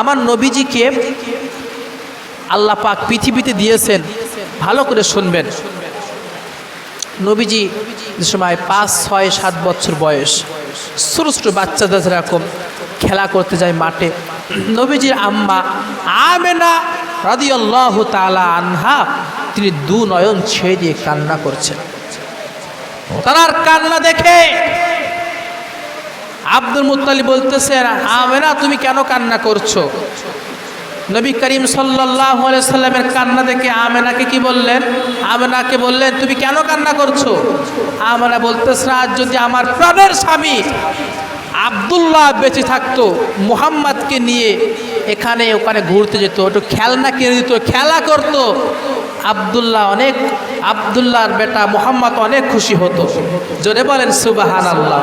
আমার নবীজিকে আল্লাহ পাক পৃথিবীতে দিয়েছেন, ভালো করে শুনবেন। নবীজি যে সময় পাঁচ, ছয়, সাত বছর বয়স, ছোটো ছোটো বাচ্চাদের যেরকম খেলা করতে যায় মাঠে, নবীজির আম্মা আমেনা রাদিয়াল্লাহ তালা আনহা, তিনি দু নয়ন ছেড়ে দিয়ে কান্না করছেন। তার কান্না দেখে আব্দুল মুত্তালি বলতেছেন আমেনা তুমি কেন কান্না করছ? নবী করিম সাল্লাহ সাল্লামের কান্না দেখে আমেনাকে কি বললেন? আমেনাকে বললেন, তুমি কেন কান্না করছ? আমেনা বলতেছে, আজ যদি আমার প্রাণের স্বামী আবদুল্লাহ বেঁচে থাকতো মুহাম্madকে নিয়ে এখানে, ওখানে ঘুরতে যেত, একটু খেলনা কিনে দিত, খেলা করতো, আবদুল্লাহ অনেক, আবদুল্লাহর বেটা মুহাম্মদ অনেক খুশি হতো। জোরে বলেন সুবাহান আল্লাহ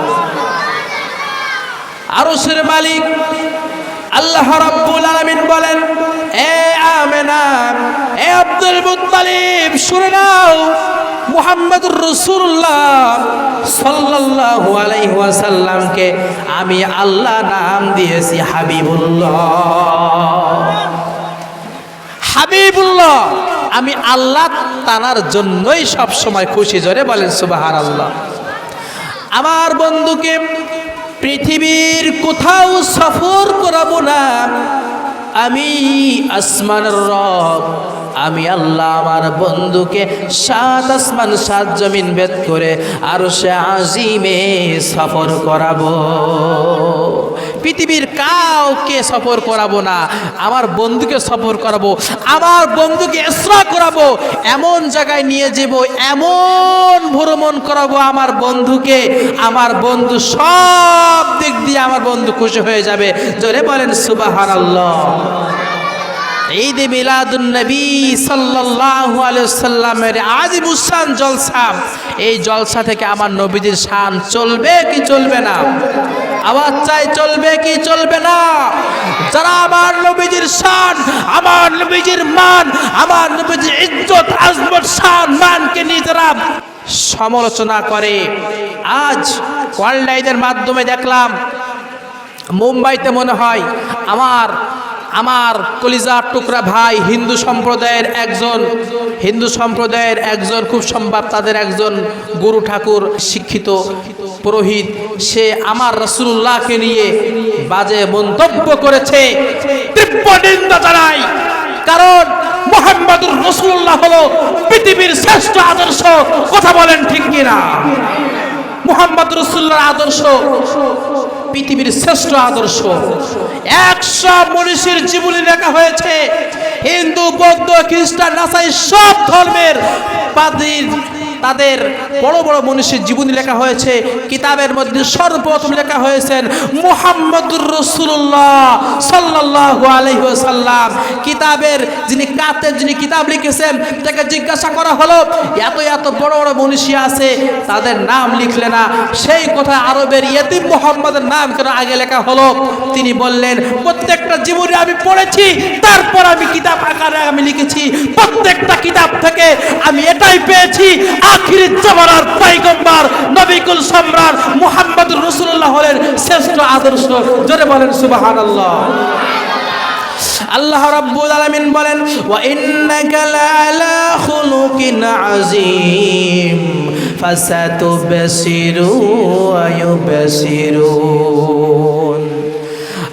আরশের মালিক। আল্লাহ রাব্বুল আলামিন বলেন, এ আমেনা, এ আব্দুল মুত্তালিব, শুনে নাও, মুহাম্মদুর রাসূলুল্লাহ সাল্লাল্লাহু আলাইহি ওয়াসাল্লামকে আমি আল্লাহ নাম দিয়েছি হাবিবুল্লাহ। হাবিবুল্লাহ, আমি আল্লাহ তানার জন্যই সব সময় খুশি, জোরে বলেন সুবহানাল্লাহ। আমার বন্ধুকে পৃথিবীর কোথাও সফর করাবো না। আমি আসমান রব, আমি আল্লাহ আমার বন্ধুকে সাত আসমান, সাত জমিন ভেদ করে আরও সে আজিমে সফর করাবো। পৃথিবীর কাউকে সফর করাবো না, আমার বন্ধুকে সফর করাবো, আমার বন্ধুকে এসরা করাবো, এমন জায়গায় নিয়ে যাব, এমন ভ্রমণ করাবো আমার বন্ধুকে, আমার বন্ধু সব দিক দিয়ে আমার বন্ধু খুশি হয়ে যাবে। জোরে বলেন সুবাহান আল্লাহ ঈদ মিলাদুন নবী সাল্লাল্লাহু আলাইহি সাল্লামের আজিবুসান জলসা। এই জলসা থেকে আমার নবীজির শান চলবে কি চলবে না? আওয়াজ চাই, চলবে কি চলবে না? যারা আমার নবীজির শান, আমার নবীজির মান, আমার নবীজির ইজ্জত, আজমত, শান, মানকে নিয়ে যারা সমালোচনা করে, আজ অনলাইনের মাধ্যমে দেখলাম, মুম্বাইতে মনে হয় আমার আমার কলিজার টুকরা ভাই হিন্দু সম্প্রদায়ের একজন, হিন্দু সম্প্রদায়ের একজন, খুব সম্ভব তাদের একজন গুরু ঠাকুর শিক্ষিত, পুরোহিত। সে আমার রসুল্লাহকে নিয়ে বাজে মন্তব্য করেছে। কারণ মোহাম্মদুর রসুল্লাহ হলো পৃথিবীর শ্রেষ্ঠ আদর্শ। কথা বলেন ঠিক কিনা? মোহাম্মদ রসুল্লাহর আদর্শ পৃথিবীর শ্রেষ্ঠ আদর্শ। একশো মনীষীর জীবনী লেখা হয়েছে। হিন্দু বৌদ্ধ খ্রিস্টান সব ধর্মের তাদের বড় বড় মনীষীর জীবনী লেখা হয়েছে। কিতাবের মধ্যে সর্বপ্রথম লেখা হয়েছেন মুহাম্মদুর রসুল্লাহ সাল্লাহ আলহিসাল্লাম কিতাবের যিনি কাতের যিনি কিতাব লিখেছেন, তাকে জিজ্ঞাসা করা হলো, এত এত বড় বড় মনীষী আছে, তাদের নাম লিখলে না? সেই কথা আরবের ইয়েতিম মোহাম্মদের নাম কেন আগে লেখা হলো? তিনি বললেন, প্রত্যেকটা জীবনে আমি পড়েছি, তারপর আমি কিতাব আকারে আমি লিখেছি। প্রত্যেকটা কিতাব থেকে আমি এটাই পেয়েছি আখিরি জামানার পাইগম্বার নবিকুল সম্রাট মুহাম্মদ রসুল্লাহ হলেন শ্রেষ্ঠ আদর্শ। জোরে বলেন সুবাহান আল্লাহ আল্লাহ রাব্বুল আলামিন বলেন, ওয়া ইন্নাকা লাআলা খুলুকিন আযীম ফাসাতুবসিরু ওয়া ইউবসিরুন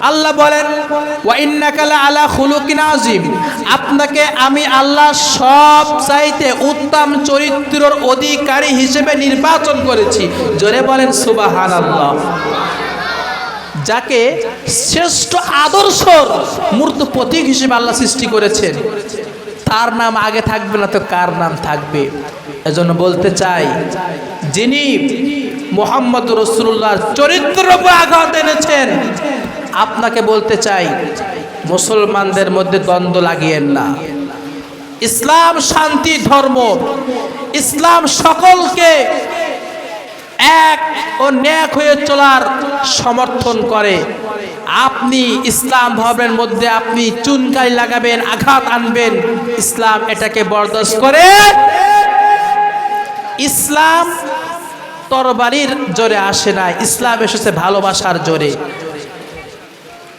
আল্লাহ বলেন, ওয়া ইন্নাকা লাআলা খুলুকিন আপনাকে আমি আল্লাহ সব চাইতে উত্তম চরিত্রের অধিকারী হিসেবে নির্বাচন করেছি। জোরে বলেন, সুবহানাল্লাহ। যাকে শ্রেষ্ঠ আদর্শর মূর্ত প্রতীক হিসেবে আল্লাহ সৃষ্টি করেছেন। তার নাম আগে থাকবে না তো কার নাম থাকবে? এজন্য বলতে চাই, যিনি মোহাম্মদ রসুল্লাহর চরিত্রের উপর আঘাত এনেছেন আপনাকে বলতে চাই, মুসলমানদের মধ্যে দ্বন্দ্ব লাগিয়েন না। ইসলাম শান্তি, ধর্ম। ইসলাম সকলকে এক ও ন্যাক হয়ে চলার সমর্থন করে। আপনি ইসলাম ধর্মের মধ্যে আপনি চুনকাই লাগাবেন, আঘাত আনবেন, ইসলাম এটাকে বরদাস্ত করে। ইসলাম তরবারির জোরে আসে না ইসলাম এসেছে ভালোবাসার জোরে।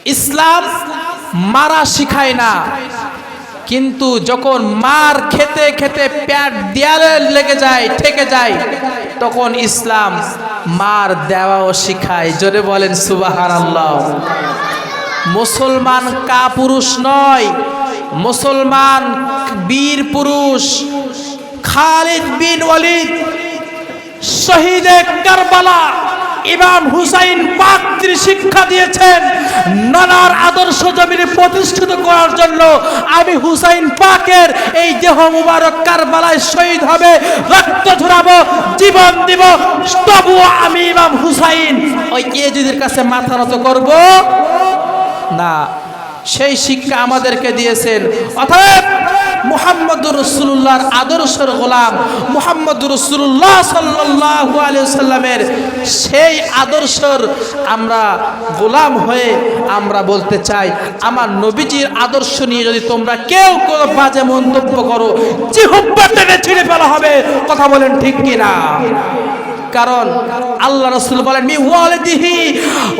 ইসলাম মারা শিখায় না। কিন্তু যখন মার খেতে খেতে প্যাট দেয়ালে লেগে যায়, ঠেকে যায়, তখন ইসলাম মার দেওয়াও শিখায়। জোরে বলেন সুবাহান আল্লাহ মুসলমান কা পুরুষ নয়, মুসলমান বীর পুরুষ। খালিদ বিন ওয়ালিদ, শহীদে কারবালা। ইমাম হুসাইন পাক শিক্ষা দিয়েছেন। নানার আদর্শ জমিনে প্রতিষ্ঠিত করার জন্য আমি হুসাইন পাকের এই দেহ মুবারক কারবালায় শহীদ হবে, রক্ত ঝরাবো, জীবন দিব। তবুও আমি ইমাম হুসাইন। ওই এজিদের কাছে মাথা নত করব? না। সেই শিক্ষা আমাদেরকে দিয়েছেন। অতএব মুহাম্মদুর রসুল্লাহর আদর্শের গোলাম মুহাম্মদুর রসুল্লাহ সাল্লাল্লাহু আলাইহি সাল্লামের সেই আদর্শের আমরা গোলাম হয়ে আমরা বলতে চাই, আমার নবীজির আদর্শ নিয়ে যদি তোমরা কেউ কোনো বাজে মন্তব্য করো যে জিহ্বা টেনে ছিঁড়ে ফেলা হবে। কথা বলেন ঠিক কিনা? কারণ আল্লাহ রসুল বলেন, মি ওয়ালিদিহি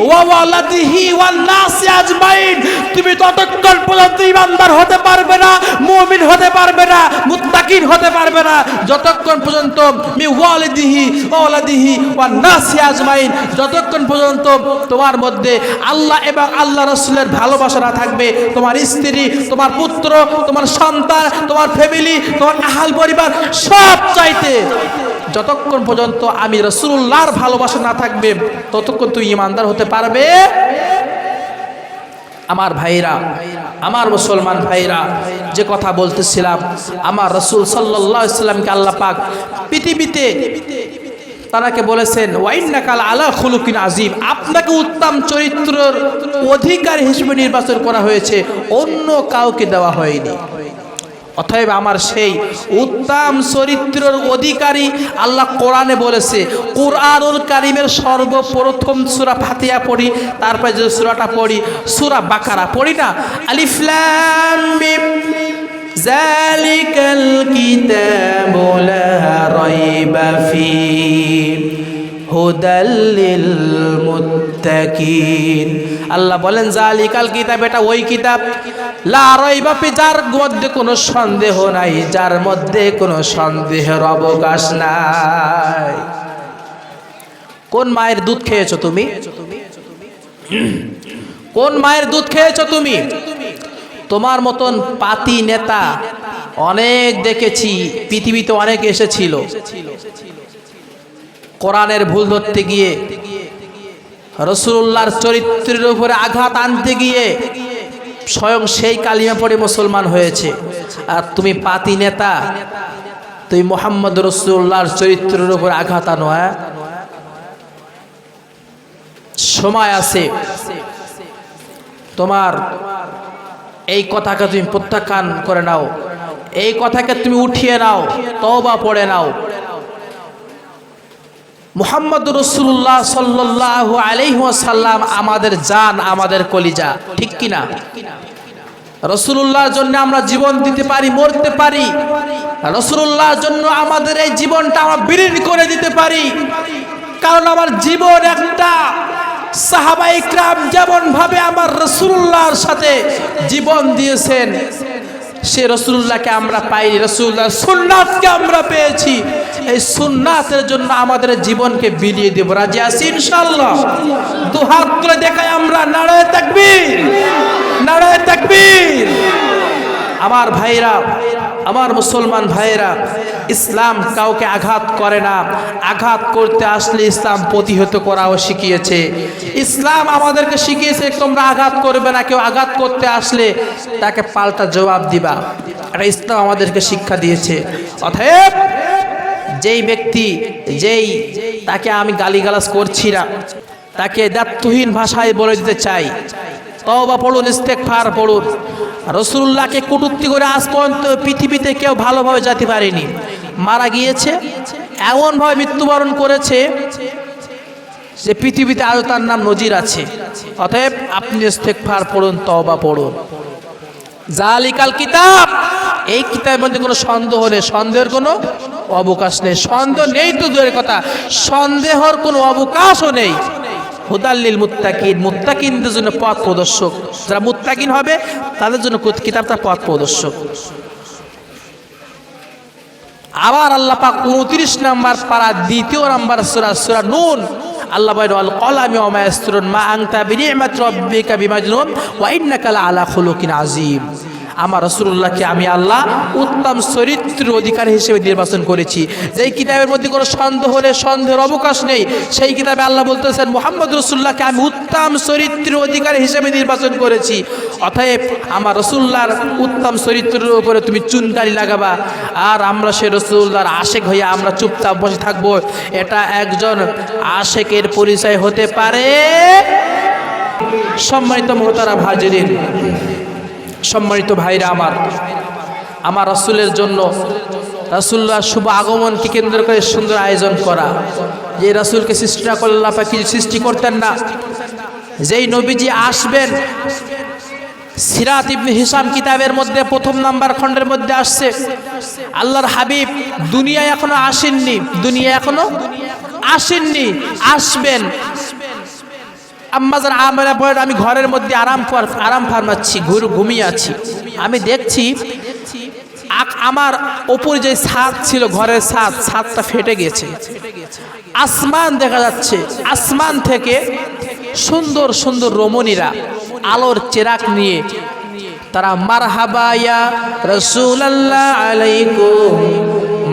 ওয়া ওয়ালাদিহি ওয়ান নাসি আজমাইন। তুমি ততক্ষণ পর্যন্ত ইমানদার হতে পারবে না, মুমিন হতে পারবে না, মুত্তাকিন হতে পারবে না। যতক্ষণ পর্যন্ত মি ওয়ালিদিহি ওয়া ওয়ালাদিহি ওয়ান নাসি আজমাইন, যতক্ষণ পর্যন্ত তোমার মধ্যে আল্লাহ এবং আল্লাহ রসুলের ভালোবাসা না থাকবে, তোমার স্ত্রী, তোমার পুত্র, তোমার সন্তান, তোমার ফ্যামিলি তোমার আহাল পরিবার সব চাইতে যতক্ষণ পর্যন্ত আমি রসুল্লাহর ভালোবাসা না থাকবে, ততক্ষণ তুই ইমানদার হতে পারবে। আমার ভাইরা, আমার মুসলমান ভাইরা, যে কথা বলতেছিলাম, আমার রসুল সাল্লাহ ইসলামকে আল্লাহ পাক পৃথিবীতে তারাকে বলেছেন ওয়াইন্নাকাল আলা খুলুকিন আজিম আপনাকে উত্তম চরিত্রের অধিকার হিসেবে নির্বাচন করা হয়েছে, অন্য কাউকে দেওয়া হয়নি। অতএব আমার সেই উত্তম চরিত্রের অধিকারী আল্লাহ কোরআনে বলেছে, কোরআনুল কারিমের সর্বপ্রথম সুরা ফাতিয়া পড়ি, তারপরে যে সুরাটা পড়ি, সুরা বাকারা। পড়ি না? আলিফলাম জালিকাল কিতাবু লা রাইবা ফীহ হুদাল্লিল মুত্তাকিন। আল্লাহ বলেন, জালিকাল কিতাব, এটা ওই কিতাব। লা রাইবা ফি, যার মধ্যে কোনো সন্দেহ নাই, যার মধ্যে কোনো সন্দেহের অবকাশ নাই। কোন মায়ের দুধ খেয়েছো তুমি? কোন মায়ের দুধ খেয়েছো তুমি? তোমার মতন পাতি নেতা অনেক দেখেছি, পৃথিবীতে অনেক এসেছিল। কোরআনের ভুল ধরতে গিয়ে, রসুল্লাহর চরিত্রের উপরে আঘাত আনতে গিয়ে স্বয়ং সেই কালিমা পড়ে মুসলমান হয়েছে। আর তুমি পাতি নেতা তুই মোহাম্মদ রসুল্লাহর চরিত্রের উপর আঘাত আনো হ্যাঁ? সময় আছে। তোমার এই কথাকে তুমি প্রত্যাখ্যান করে নাও। এই কথাকে তুমি উঠিয়ে নাও, তওবা পড়ে নাও। মুহাম্মদ রসুল্লাহ সাল্লাহ আলহ্লাম আমাদের জান, আমাদের কলিজা, ঠিক কিনা? রসুল্লাহর জন্য আমরা জীবন দিতে পারি, মরতে পারি। রসুল্লাহর জন্য আমাদের এই জীবনটা আমরা বিলীন করে দিতে পারি। কারণ আমার জীবন একটা সাহাবাই ক্রাম যেমন ভাবে আমার রসুল্লাহর সাথে জীবন দিয়েছেন সে রসুল্লাহকে আমরা পাইনি, রসুল্লাহ সুন্নাথকে আমরা পেয়েছি। এই সুন্নাথের জন্য আমাদের জীবনকে বিলিয়ে দেব। রাজি আছি ইনশাল্লাহ দু হাত তুলে দেখায় আমরা, নারায় তাকবীর নারায় তাকবীর। আমার ভাইরা আমার মুসলমান ভাইয়েরা, ইসলাম কাউকে আঘাত করে না। আঘাত করতে আসলে ইসলাম প্রতিহত করাও শিখিয়েছে। ইসলাম আমাদেরকে শিখিয়েছে, তোমরা আঘাত করবে না, কেউ আঘাত করতে আসলে তাকে পাল্টা জবাব দিবা। এটা ইসলাম আমাদেরকে শিক্ষা দিয়েছে। অতএব, যেই ব্যক্তি, যেই তাকে আমি গালিগালাজ করছি না, তাকে দায়িত্বহীন ভাষায় বলে দিতে চাই তবা পড়ুন ইস্তেকফার পড়ুন। রসুল্লাহকে কটুক্তি করে আজ পর্যন্ত পৃথিবীতে কেউ ভালোভাবে যেতে পারেনি। মারা গিয়েছে, এমনভাবে মৃত্যুবরণ করেছে যে পৃথিবীতে আরও তার নাম নজির আছে। অতএব আপনি ইস্তেকফার পড়ুন তবা পড়ুন। জালিকাল কিতাব, এই কিতাবের মধ্যে কোনো সন্দেহ নেই, সন্দেহের কোনো অবকাশ নেই। সন্দেহ নেই তো দূরের কথা, সন্দেহর কোনো অবকাশও নেই। হুদাল্লিল মুত্তাকিন। মুত্তাকিনদের জন্য পথ প্রদর্শক। যারা মুত্তাকিন হবে, তাদের জন্য কিতাবটা পথ প্রদর্শক। আবার আল্লাহ পাক উনত্রিশ নাম্বার পারা দ্বিতীয় নাম্বার সুরা সুরা নুন। আল্লাহ বাইর আল কলামি ওমা ইয়াসতুরুন মা আনতা বিনিমাত রাব্বিকা বিমাজনুন ওয়া ইন্নাকা আলা খুলুকিন আযীম। আমার রসুল্লাহকে আমি আল্লাহ উত্তম চরিত্র অধিকার হিসেবে নির্বাচন করেছি। যেই কিতাবের মধ্যে কোনো সন্দেহ হলে, সন্দেহের অবকাশ নেই, সেই কিতাবে আল্লাহ বলতেছেন, মোহাম্মদ রসুল্লাহকে আমি উত্তম চরিত্র অধিকার হিসেবে নির্বাচন করেছি। অতএব আমার রসুল্লাহর উত্তম চরিত্রের উপরে তুমি চুনকারি লাগাবা। আর আমরা সে রসুল্লাহর আশেক হইয়া আমরা চুপচাপ বসে থাকব। এটা একজন আশেকের পরিচয় হতে পারে। সম্মানিত মোহতারা ভাজরিন সম্মানিত ভাইরা আমার আমার রাসূলের জন্য রাসুল্লাহ শুভ আগমনকে কেন্দ্র করে সুন্দর আয়োজন করা। যে রাসূলকে সৃষ্টি না করলে আল্লাহ কিছু সৃষ্টি করতেন না। যেই নবীজি আসবেন, সিরাত ইবনে হিসাম কিতাবের মধ্যে প্রথম নাম্বার খণ্ডের মধ্যে আসছে, আল্লাহর হাবিব দুনিয়ায় এখনও আসেননি দুনিয়া এখনও আসেননি, আসবেন। আম্মাজান আমরা বলেন আমি ঘরের মধ্যে আরাম আরাম ফার্মাচ্ছি, ঘুর ঘুমিয়ে আছি। আমি দেখছি আমার ওপরে যে ছাদ ছিল, ঘরের ছাদ, ছাদটা ফেটে গেছে। আসমান দেখা যাচ্ছে। আসমান থেকে সুন্দর সুন্দর রমণীরা আলোর চেরাক নিয়ে তারা মারহাবায়া রসুলাল্লাহ আলাইকুম।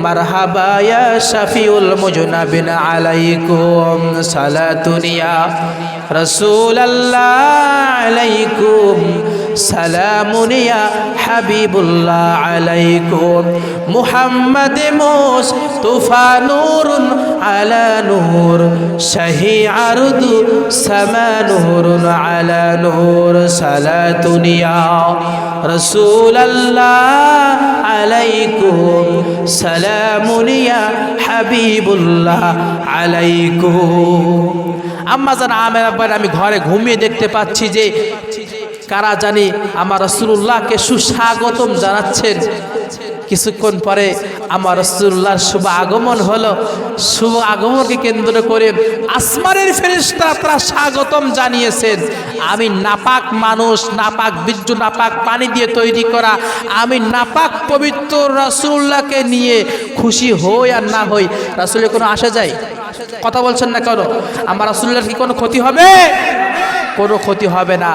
মারহাবায়া শাফিউল মুজনাবিন আলাইকুম সালাতুনিয়া রাসূলুল্লাহ আলাইকুম সালামুনিয়া হাবিবুল্লাহ আলাইকুম। মুহাম্মদ মোস তুফা নূরুন আলা নূর, শাহি আরদু সামা নূরুন আলা নূর সালাতুনিয়া রসুলাল্লাহ আলাইকুম। সালামুনিয়া হাবিবুল্লাহ আলাইকুম। আম্মা জান, আমের আমি ঘরে ঘুমিয়ে দেখতে পাচ্ছি যে কারা জানি আমার রসুল্লাহকে সুস্বাগতম জানাচ্ছেন। কিছুক্ষণ পরে আমার রসুল্লাহর শুভ আগমন হলো। শুভ আগমনকে কেন্দ্র করে আসমানের ফেরিস্তা তারা স্বাগতম জানিয়েছেন। আমি নাপাক মানুষ, নাপাক বীর্য, নাপাক পানি দিয়ে তৈরি করা। আমি নাপাক পবিত্র রসুল্লাহকে নিয়ে খুশি হই আর না হই, রাসুলের কোনো আসা যায়? কথা বলছেন না কেন আমার রাসুল্লাহর কি কোনো ক্ষতি হবে? কোনো ক্ষতি হবে না।